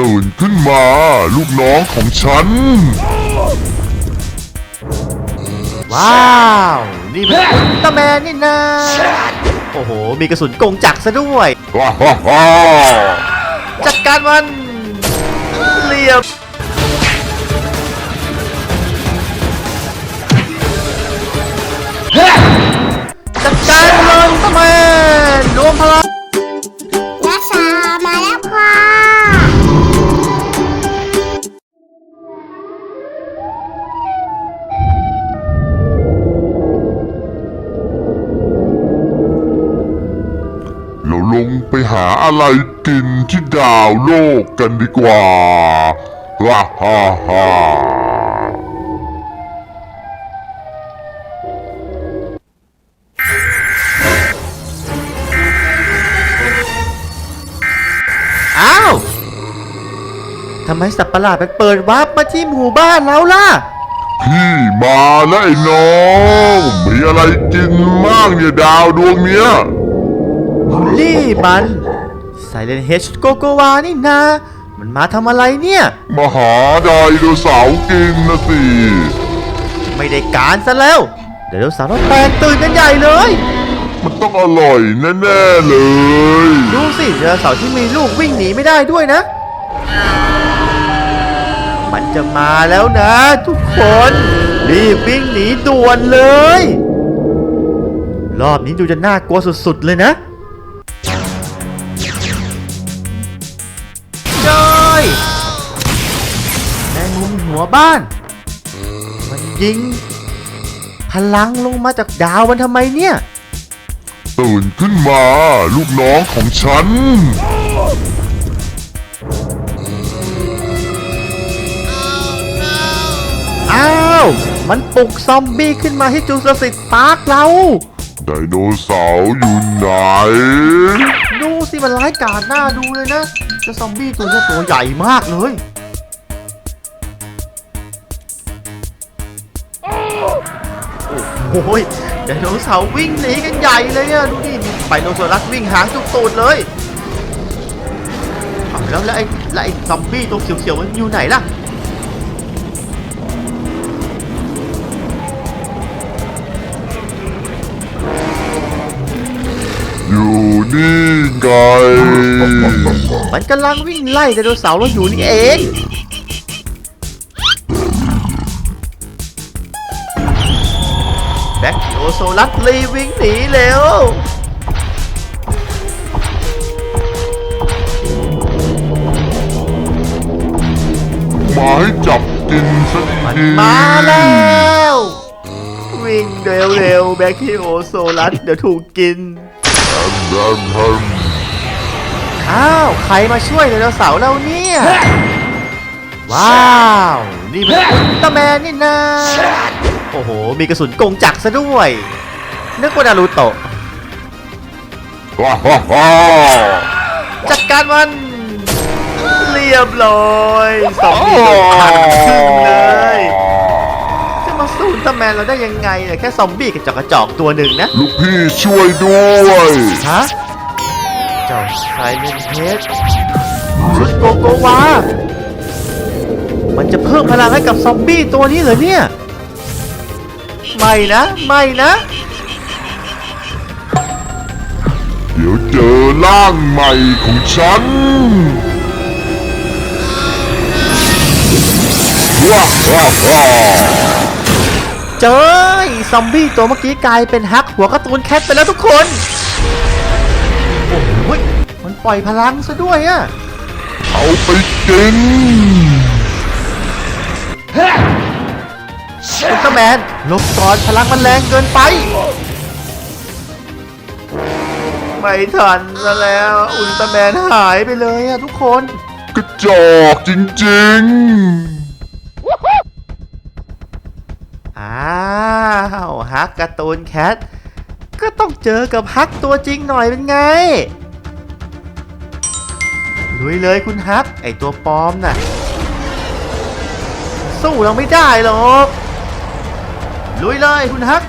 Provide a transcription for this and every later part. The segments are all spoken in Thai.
ตื่นขึ้นมา ลูกน้องของฉัน ว้าว นี่มันอุลตร้าแมนนี่นะโอ้โห มีกระสุนกงจักรซะด้วย ว้าฮ่าฮ่าจัดการมันเรียบ อะไรกินที่ดาวโลกกันดีกว่าว้าฮ่าฮ่าอ้าวทำไมสัตว์ประหลาดมันเปิดวาร์ปมาที่หมู่บ้านเราล่ะ พี่มาแล้วไอ้น้อง มีอะไรกินมากเนี่ยดาวดวงเนี้ยนี่มัน ไซเลนเฮชโกโกวานี่นา มันมาทำอะไรเนี่ยมาหาไดโนเสาร์กินนะสิไม่ได้การซะแล้ว เดี๋ยวสาวเราแตกตื่นกันใหญ่เลย มันต้องอร่อยแน่ๆเลยดูสิเจอเสาร์ที่มีลูกวิ่งหนีไม่ได้ด้วยนะ มันจะมาแล้วนะ ทุกคน รีบวิ่งหนีด่วนเลย รอบนี้ดูจะน่ากลัวสุดๆเลยนะ หัวบ้าน มันยิง พลังลงมาจากดาวมันทำไมเนี่ย ตื่นขึ้นมา ลูกน้องของฉัน อ้าว มันปลุกซอมบี้ขึ้นมาที่จูสสิตปาร์คเรา ไดโนเสาร์อยู่ไหน ดูสิมันร้ายกาจหน้าดูเลยนะเจ้าซอมบี้ตัวนี้ตัวใหญ่มากเลย โอ้ยไดโนเสาร์วิ่งหนีกันใหญ่เลยอะดูดิมีไปโนโซรัสวิ่งหางจุกตูดเลยเอาแล้วแล้วไอ้แล้วไอ้ซอมบี้ตัวเขียวๆมันอยู่ไหนล่ะอยู่นี่ไงมันกำลังวิ่งไล่ไดโนเสาร์เราอยู่นี่เอง โซลัสรีวิ่งหนีเร็วมาให้จับกินซะมันดีมาแล้ว วิ่งเร็วๆแบ็คโอโซลัสเดี๋ยวถูกกินอ้าว ใครมาช่วยไดโนเสาร์เราเนี่ย ว้าว นี่มันอุลตร้าแมนนี่นะ โอ้โห มีกระสุนกงจักรซะด้วย นึกว่านารูโตะว้าฮ่าฮ่าจัดการมัน เรียบร้อยสองมีโดนพันครึ่งเลย จะมาสู้อุลตร้าแมนเราได้ยังไงเนี่ยแค่ซอมบี้กระจอกกระจอกตัวหนึ่งนะ ลูกพี่ช่วยด้วยฮะเจ้าไซเลนเฮดชุดโกโกวา มันจะเพิ่มพลังให้กับซอมบี้ตัวนี้เหรอเนี่ย ไม่นะ ไม่นะ เดี๋ยวเจอร่างใหม่ของฉันว้าฮ่าฮ่าเจอไอ้ซอมบี้ตัวเมื่อกี้กลายเป็นฮักหัวการ์ตูนแคทไปแล้วทุกคน โอ้โหยมันปล่อยพลังซะด้วยอะเอาไปกิน แมนลบก่อนพลังมันแรงเกินไป ไม่ทันซะแล้ว อุลตร้าแมนหายไปเลยอะทุกคน กระจอกจริงอ้าวฮักการ์ตูนแคท ก็ต้องเจอกับฮักตัวจริงหน่อยเป็นไงลุยเลยคุณฮัก ไอตัวปลอมน่ะ สู้เราไม่ได้หรอก ลุยเลยคุณฮัก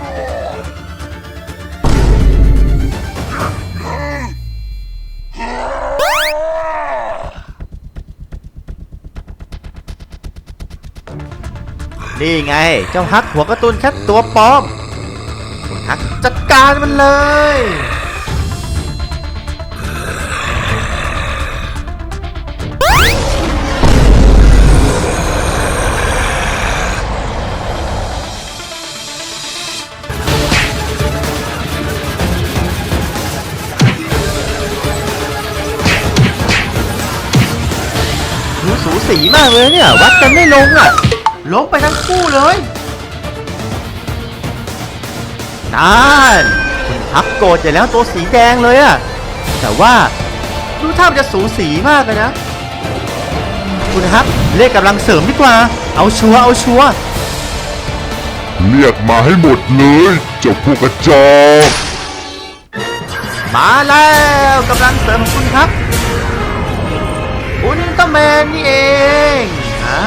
นี่ไง เจ้าฮักหัวกระตุนแค่ตัวปลอม คุณฮักจัดการมันเลย สูสีมากเลยเนี่ย วัดกันไม่ลงอะลงไปทั้งคู่เลยนั่นคุณฮักโกรธใจแล้วตัวสีแดงเลยอะ แต่ว่าดูท่ามันจะสูสีมากเลยนะ คุณฮักเรียกกำลังเสริมดีกว่า เอาชัวร์เอาชัวร์เรียกมาให้หมดเลยเจ้าพวกกระจอกมาแล้วกำลังเสริมของคุณครับ อุลตร้าแมนนี่เองอ่า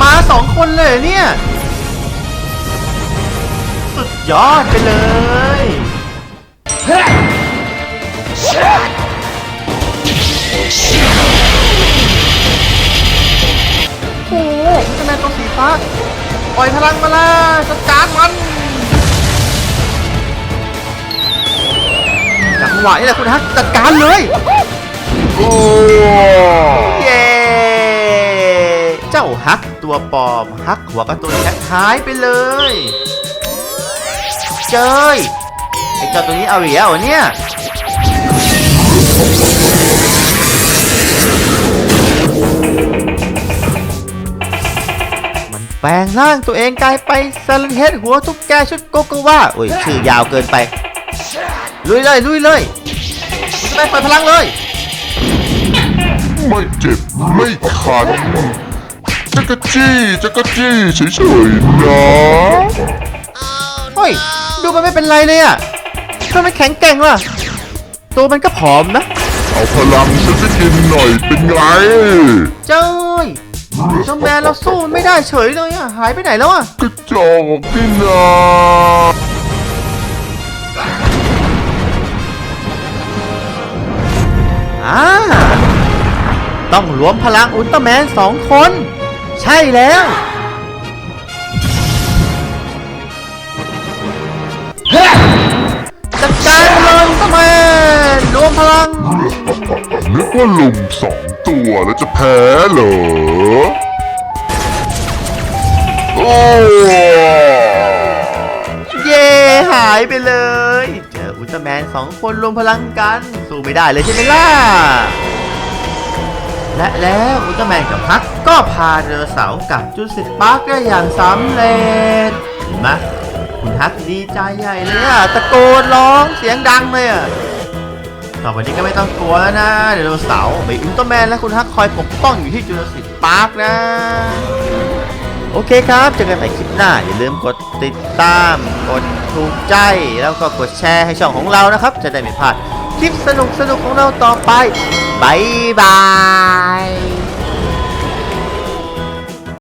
มาสองคนเลยเนี่ย สุดยอดไปเลยโอ้โหอุลตร้าแมนตัวสีฟ้าปล่อยพลังมาแล้วจัดการมันจังหวะนี้แหละคุณฮักจัดการเลย โอ้เย้เจ้าฮักตัวปลอมฮักหัวกร์ตูนแคทหายไปเลย เจยไอ้เจ้าตัวนี้เอาอีกแล้วเหรอเนี่ยมันแปลงร่างตัวเองกลายไปซาเลนเฮดหัวทุกแกชุดโกโกวาโอ้ยชื่อยาวเกินไป ลุยเลย ลุยเลยไปเปิดพลังเลย ไม่เจ็บไม่คันจักรจี้จักรจี้เฉยๆนะเฮ้ย ดูมันไม่เป็นไรเลยอะทำไมแข็งแกร่งล่ะ ตัวมันก็ผอมนะ เอาพลังฉันไปกินหน่อยเป็นไง เจ้ยเจ้าแมนเราสู้มันไม่ได้เฉยเลยอะ หายไปไหนแล้วอะกระจอกนี่นะ อ่าต้องรวมพลังอุลตร้าแมนสองคน ใช่แล้วจัดการเลยอุลตร้าแมนรวมพลังนึกว่าลุมสองตัวแล้วจะแพ้เหรอ โอ้เย่หายไปเลย เจออุลตร้าแมนสองคนรวมพลังกัน สู้ไม่ได้เลยใช่ไหมล่ะ และแล้วอุลตร้าแมนกับฮักก็พาไดโนเสาร์กับจุดสิทปาร์กได้อย่างสำเร็จเห็นไหมคุณฮักดีใจใหญ่เลยอะตะโกนร้องเสียงดังเลยอะต่อไปนี้ก็ไม่ต้องกลัวแล้วนะไดโนเสาร์มีอุลตร้าแมนและคุณฮักคอยปกป้องอยู่ที่จุลศิษย์ปาร์กนะ โอเคครับเจอกันใหม่คลิปหน้า อย่าลืมกดติดตาม กดถูกใจแล้วก็กดแชร์ให้ช่องของเรานะครับ จะได้ไม่พลาด คลิปสนุกสนุกของเราต่อไปบายบาย